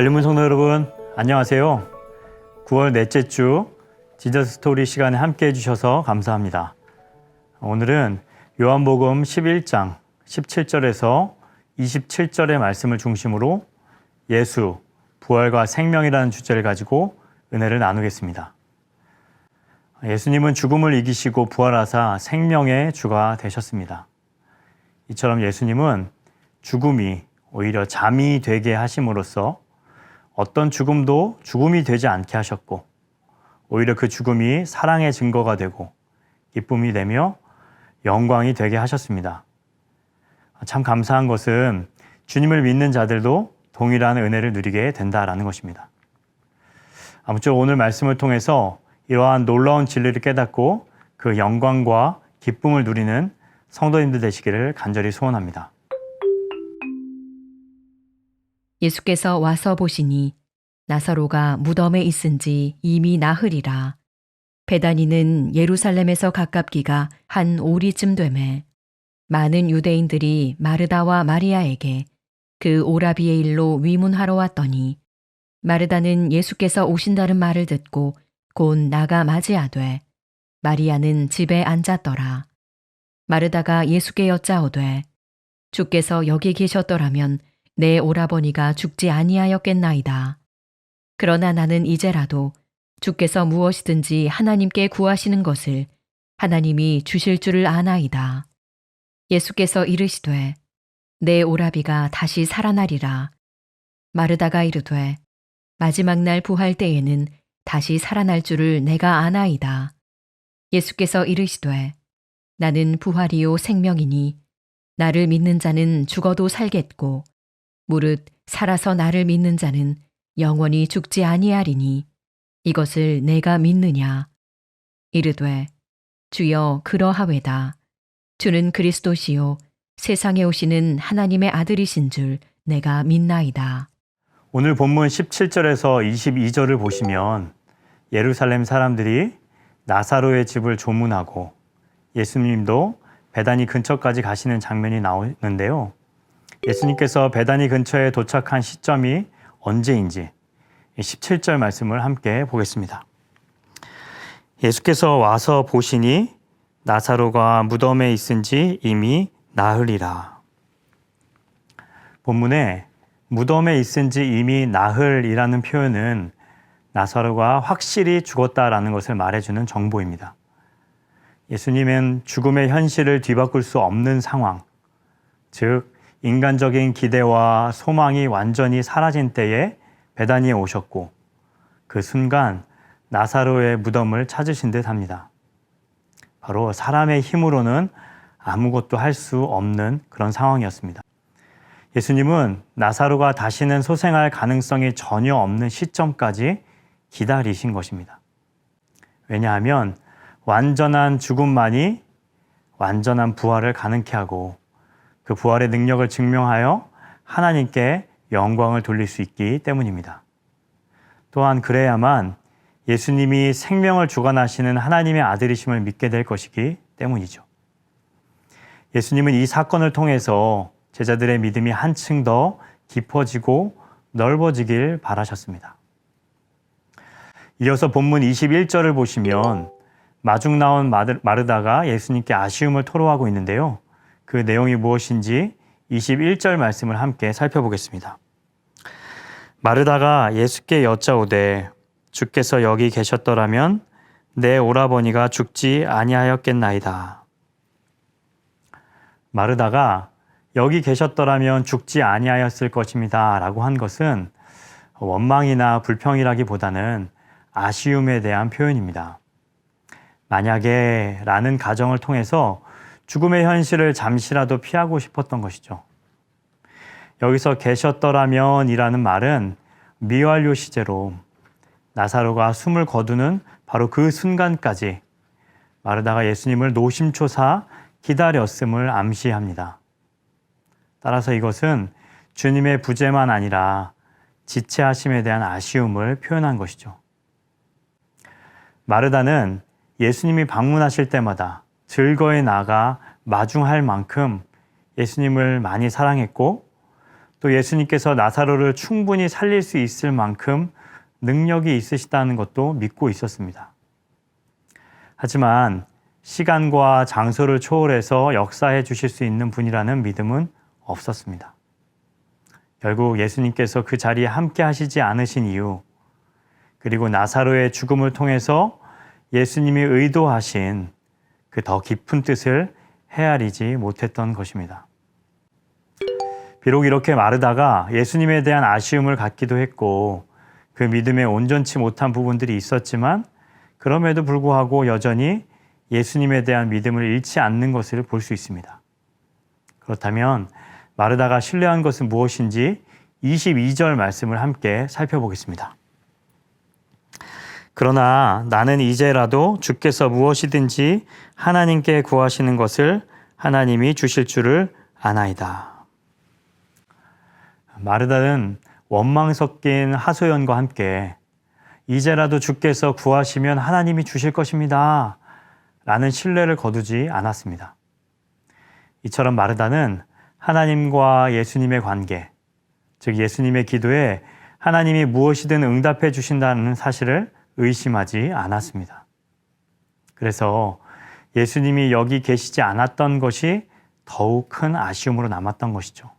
열린문 성도 여러분, 안녕하세요. 9월 넷째 주 지저스 스토리 시간에 함께 해주셔서 감사합니다. 오늘은 요한복음 11장 17절에서 27절의 말씀을 중심으로 예수, 부활과 생명이라는 주제를 가지고 은혜를 나누겠습니다. 예수님은 죽음을 이기시고 부활하사 생명의 주가 되셨습니다. 이처럼 예수님은 죽음이 오히려 잠이 되게 하심으로써 어떤 죽음도 죽음이 되지 않게 하셨고 오히려 그 죽음이 사랑의 증거가 되고 기쁨이 되며 영광이 되게 하셨습니다. 참 감사한 것은 주님을 믿는 자들도 동일한 은혜를 누리게 된다라는 것입니다. 아무쪼록 오늘 말씀을 통해서 이러한 놀라운 진리를 깨닫고 그 영광과 기쁨을 누리는 성도님들 되시기를 간절히 소원합니다. 예수께서 와서 보시니 나사로가 무덤에 있은지 이미 나흘이라. 베다니는 예루살렘에서 가깝기가 한 오리쯤 되매 많은 유대인들이 마르다와 마리아에게 그 오라비의 일로 위문하러 왔더니 마르다는 예수께서 오신다는 말을 듣고 곧 나가 맞이하되 마리아는 집에 앉았더라. 마르다가 예수께 여짜오되 주께서 여기 계셨더라면 내 오라버니가 죽지 아니하였겠나이다. 그러나 나는 이제라도 주께서 무엇이든지 하나님께 구하시는 것을 하나님이 주실 줄을 아나이다. 예수께서 이르시되 내 오라비가 다시 살아나리라. 마르다가 이르되 마지막 날 부활 때에는 다시 살아날 줄을 내가 아나이다. 예수께서 이르시되 나는 부활이요 생명이니 나를 믿는 자는 죽어도 살겠고 무릇 살아서 나를 믿는 자는 영원히 죽지 아니하리니 이것을 내가 믿느냐? 이르되 주여 그러하외다. 주는 그리스도시요 세상에 오시는 하나님의 아들이신 줄 내가 믿나이다. 오늘 본문 17절에서 22절을 보시면 예루살렘 사람들이 나사로의 집을 조문하고 예수님도 베다니 근처까지 가시는 장면이 나오는데요. 예수님께서 베다니 근처에 도착한 시점이 언제인지 17절 말씀을 함께 보겠습니다. 예수께서 와서 보시니 나사로가 무덤에 있은 지 이미 나흘이라. 본문에 무덤에 있은 지 이미 나흘이라는 표현은 나사로가 확실히 죽었다라는 것을 말해주는 정보입니다. 예수님은 죽음의 현실을 뒤바꿀 수 없는 상황, 즉 인간적인 기대와 소망이 완전히 사라진 때에 베다니에 오셨고 그 순간 나사로의 무덤을 찾으신 듯 합니다. 바로 사람의 힘으로는 아무것도 할 수 없는 그런 상황이었습니다. 예수님은 나사로가 다시는 소생할 가능성이 전혀 없는 시점까지 기다리신 것입니다. 왜냐하면 완전한 죽음만이 완전한 부활을 가능케 하고 그 부활의 능력을 증명하여 하나님께 영광을 돌릴 수 있기 때문입니다. 또한 그래야만 예수님이 생명을 주관하시는 하나님의 아들이심을 믿게 될 것이기 때문이죠. 예수님은 이 사건을 통해서 제자들의 믿음이 한층 더 깊어지고 넓어지길 바라셨습니다. 이어서 본문 21절을 보시면 마중 나온 마르다가 예수님께 아쉬움을 토로하고 있는데요. 그 내용이 무엇인지 21절 말씀을 함께 살펴보겠습니다. 마르다가 예수께 여짜오되 주께서 여기 계셨더라면 내 오라버니가 죽지 아니하였겠나이다. 마르다가 여기 계셨더라면 죽지 아니하였을 것입니다 라고 한 것은 원망이나 불평이라기보다는 아쉬움에 대한 표현입니다. 만약에 라는 가정을 통해서 죽음의 현실을 잠시라도 피하고 싶었던 것이죠. 여기서 계셨더라면 이라는 말은 미완료 시제로 나사로가 숨을 거두는 바로 그 순간까지 마르다가 예수님을 노심초사 기다렸음을 암시합니다. 따라서 이것은 주님의 부재만 아니라 지체하심에 대한 아쉬움을 표현한 것이죠. 마르다는 예수님이 방문하실 때마다 즐거이 나가 마중할 만큼 예수님을 많이 사랑했고 또 예수님께서 나사로를 충분히 살릴 수 있을 만큼 능력이 있으시다는 것도 믿고 있었습니다. 하지만 시간과 장소를 초월해서 역사해 주실 수 있는 분이라는 믿음은 없었습니다. 결국 예수님께서 그 자리에 함께 하시지 않으신 이유, 그리고 나사로의 죽음을 통해서 예수님이 의도하신 그 더 깊은 뜻을 헤아리지 못했던 것입니다. 비록 이렇게 마르다가 예수님에 대한 아쉬움을 갖기도 했고 그 믿음에 온전치 못한 부분들이 있었지만 그럼에도 불구하고 여전히 예수님에 대한 믿음을 잃지 않는 것을 볼 수 있습니다. 그렇다면 마르다가 신뢰한 것은 무엇인지 22절 말씀을 함께 살펴보겠습니다. 그러나 나는 이제라도 주께서 무엇이든지 하나님께 구하시는 것을 하나님이 주실 줄을 아나이다. 마르다는 원망 섞인 하소연과 함께 이제라도 주께서 구하시면 하나님이 주실 것입니다. 라는 신뢰를 거두지 않았습니다. 이처럼 마르다는 하나님과 예수님의 관계, 즉 예수님의 기도에 하나님이 무엇이든 응답해 주신다는 사실을 의심하지 않았습니다. 그래서 예수님이 여기 계시지 않았던 것이 더욱 큰 아쉬움으로 남았던 것이죠.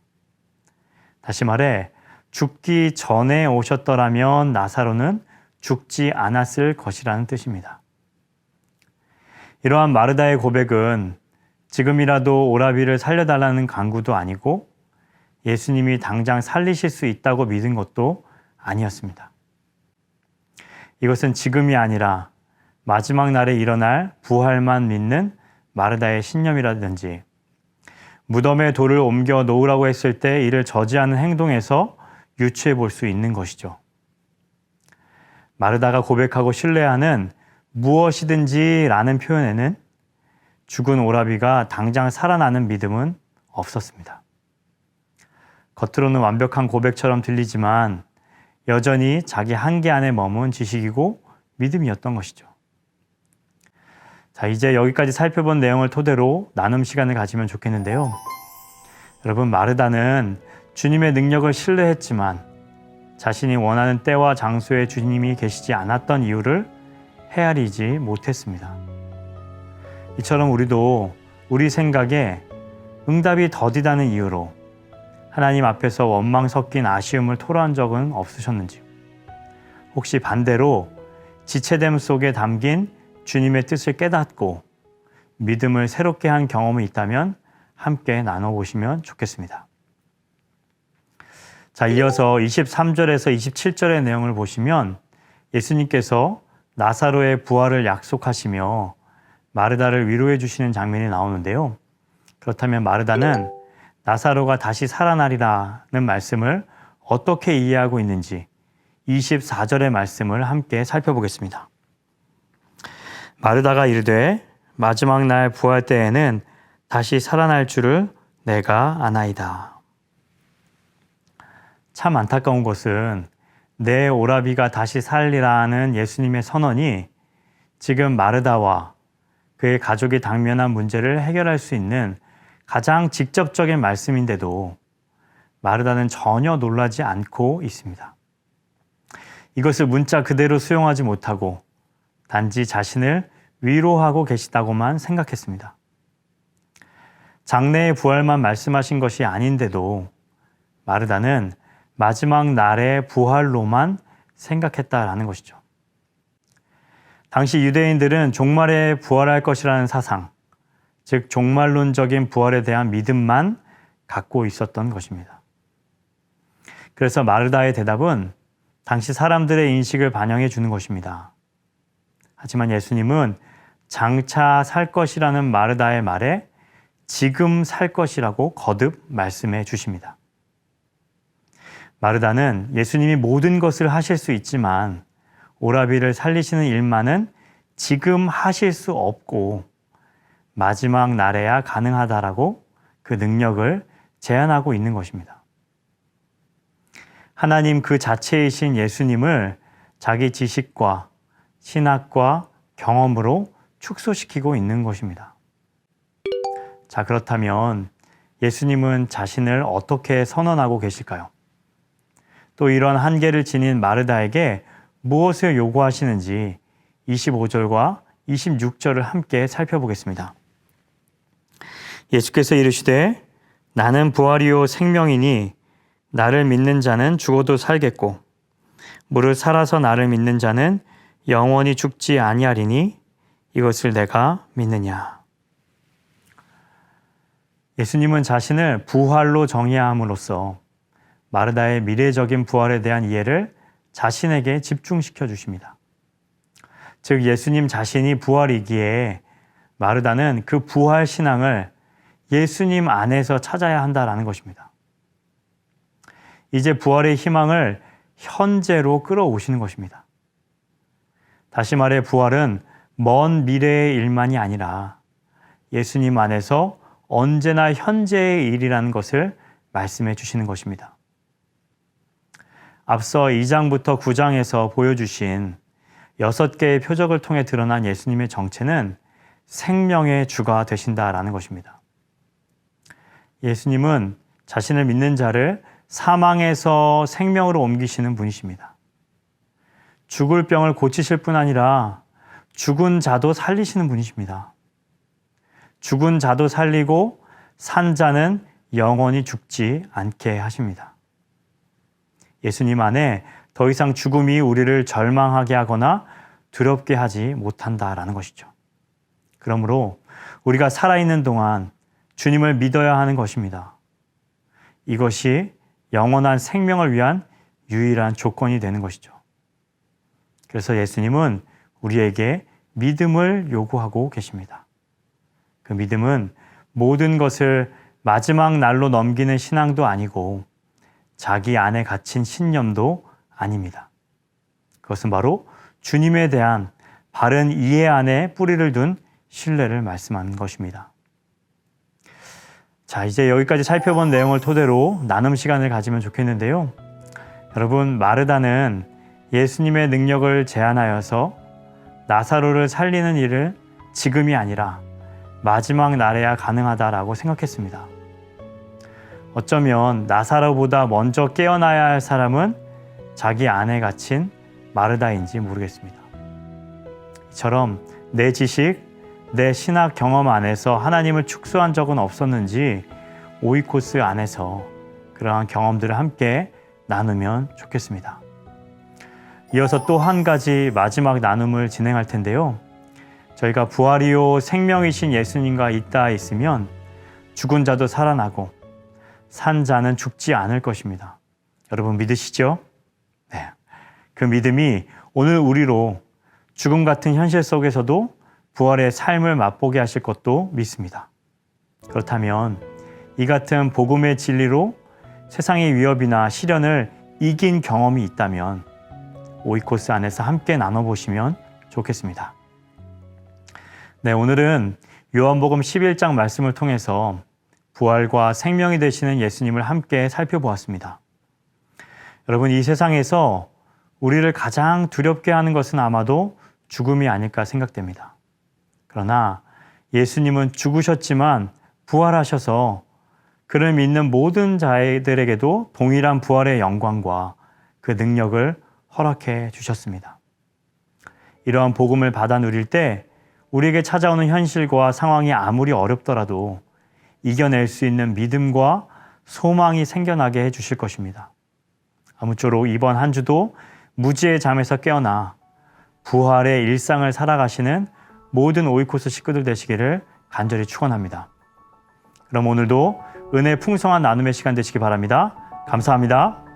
다시 말해, 죽기 전에 오셨더라면 나사로는 죽지 않았을 것이라는 뜻입니다. 이러한 마르다의 고백은 지금이라도 오라비를 살려달라는 강구도 아니고 예수님이 당장 살리실 수 있다고 믿은 것도 아니었습니다. 이것은 지금이 아니라 마지막 날에 일어날 부활만 믿는 마르다의 신념이라든지 무덤에 돌을 옮겨 놓으라고 했을 때 이를 저지하는 행동에서 유추해 볼 수 있는 것이죠. 마르다가 고백하고 신뢰하는 무엇이든지 라는 표현에는 죽은 오라비가 당장 살아나는 믿음은 없었습니다. 겉으로는 완벽한 고백처럼 들리지만 여전히 자기 한계 안에 머문 지식이고 믿음이었던 것이죠. 자, 이제 여기까지 살펴본 내용을 토대로 나눔 시간을 가지면 좋겠는데요. 여러분, 마르다는 주님의 능력을 신뢰했지만 자신이 원하는 때와 장소에 주님이 계시지 않았던 이유를 헤아리지 못했습니다. 이처럼 우리도 우리 생각에 응답이 더디다는 이유로 하나님 앞에서 원망 섞인 아쉬움을 토로한 적은 없으셨는지요? 혹시 반대로 지체됨 속에 담긴 주님의 뜻을 깨닫고 믿음을 새롭게 한 경험이 있다면 함께 나눠보시면 좋겠습니다. 자, 이어서 23절에서 27절의 내용을 보시면 예수님께서 나사로의 부활을 약속하시며 마르다를 위로해 주시는 장면이 나오는데요. 그렇다면 마르다는 나사로가 다시 살아나리라는 말씀을 어떻게 이해하고 있는지 24절의 말씀을 함께 살펴보겠습니다. 마르다가 이르되 마지막 날 부활 때에는 다시 살아날 줄을 내가 아나이다. 참 안타까운 것은 내 오라비가 다시 살리라는 예수님의 선언이 지금 마르다와 그의 가족이 당면한 문제를 해결할 수 있는 가장 직접적인 말씀인데도 마르다는 전혀 놀라지 않고 있습니다. 이것을 문자 그대로 수용하지 못하고 단지 자신을 위로하고 계시다고만 생각했습니다. 장래의 부활만 말씀하신 것이 아닌데도 마르다는 마지막 날의 부활로만 생각했다라는 것이죠. 당시 유대인들은 종말에 부활할 것이라는 사상, 즉 종말론적인 부활에 대한 믿음만 갖고 있었던 것입니다. 그래서 마르다의 대답은 당시 사람들의 인식을 반영해 주는 것입니다. 하지만 예수님은 장차 살 것이라는 마르다의 말에 지금 살 것이라고 거듭 말씀해 주십니다. 마르다는 예수님이 모든 것을 하실 수 있지만 오라비를 살리시는 일만은 지금 하실 수 없고 마지막 날에야 가능하다라고 그 능력을 제안하고 있는 것입니다. 하나님 그 자체이신 예수님을 자기 지식과 신학과 경험으로 축소시키고 있는 것입니다. 자, 그렇다면 예수님은 자신을 어떻게 선언하고 계실까요? 또 이런 한계를 지닌 마르다에게 무엇을 요구하시는지 25절과 26절을 함께 살펴보겠습니다. 예수께서 이르시되 나는 부활이요 생명이니 나를 믿는 자는 죽어도 살겠고 무릇 살아서 나를 믿는 자는 영원히 죽지 아니하리니 이것을 내가 믿느냐. 예수님은 자신을 부활로 정의함으로써 마르다의 미래적인 부활에 대한 이해를 자신에게 집중시켜 주십니다. 즉 예수님 자신이 부활이기에 마르다는 그 부활 신앙을 예수님 안에서 찾아야 한다라는 것입니다. 이제 부활의 희망을 현재로 끌어오시는 것입니다. 다시 말해 부활은 먼 미래의 일만이 아니라 예수님 안에서 언제나 현재의 일이라는 것을 말씀해 주시는 것입니다. 앞서 2장부터 9장에서 보여주신 여섯 개의 표적을 통해 드러난 예수님의 정체는 생명의 주가 되신다라는 것입니다. 예수님은 자신을 믿는 자를 사망에서 생명으로 옮기시는 분이십니다. 죽을 병을 고치실 뿐 아니라 죽은 자도 살리시는 분이십니다. 죽은 자도 살리고 산 자는 영원히 죽지 않게 하십니다. 예수님 안에 더 이상 죽음이 우리를 절망하게 하거나 두렵게 하지 못한다라는 것이죠. 그러므로 우리가 살아있는 동안 주님을 믿어야 하는 것입니다. 이것이 영원한 생명을 위한 유일한 조건이 되는 것이죠. 그래서 예수님은 우리에게 믿음을 요구하고 계십니다. 그 믿음은 모든 것을 마지막 날로 넘기는 신앙도 아니고 자기 안에 갇힌 신념도 아닙니다. 그것은 바로 주님에 대한 바른 이해 안에 뿌리를 둔 신뢰를 말씀하는 것입니다. 자, 이제 여기까지 살펴본 내용을 토대로 나눔 시간을 가지면 좋겠는데요. 여러분, 마르다는 예수님의 능력을 제안하여서 나사로를 살리는 일을 지금이 아니라 마지막 날에야 가능하다라고 생각했습니다. 어쩌면 나사로보다 먼저 깨어나야 할 사람은 자기 안에 갇힌 마르다인지 모르겠습니다. 이처럼 내 지식, 내 신학 경험 안에서 하나님을 축소한 적은 없었는지 오이코스 안에서 그러한 경험들을 함께 나누면 좋겠습니다. 이어서 또 한 가지 마지막 나눔을 진행할 텐데요. 저희가 부활이요 생명이신 예수님과 있다 있으면 죽은 자도 살아나고 산 자는 죽지 않을 것입니다. 여러분 믿으시죠? 네. 그 믿음이 오늘 우리로 죽음 같은 현실 속에서도 부활의 삶을 맛보게 하실 것도 믿습니다. 그렇다면 이 같은 복음의 진리로 세상의 위협이나 시련을 이긴 경험이 있다면 오이코스 안에서 함께 나눠보시면 좋겠습니다. 네, 오늘은 요한복음 11장 말씀을 통해서 부활과 생명이 되시는 예수님을 함께 살펴보았습니다. 여러분, 이 세상에서 우리를 가장 두렵게 하는 것은 아마도 죽음이 아닐까 생각됩니다. 그러나 예수님은 죽으셨지만 부활하셔서 그를 믿는 모든 자들에게도 동일한 부활의 영광과 그 능력을 허락해 주셨습니다. 이러한 복음을 받아 누릴 때 우리에게 찾아오는 현실과 상황이 아무리 어렵더라도 이겨낼 수 있는 믿음과 소망이 생겨나게 해 주실 것입니다. 아무쪼록 이번 한 주도 무지의 잠에서 깨어나 부활의 일상을 살아가시는 모든 오이코스 식구들 되시기를 간절히 축원합니다. 그럼 오늘도 은혜 풍성한 나눔의 시간 되시기 바랍니다. 감사합니다.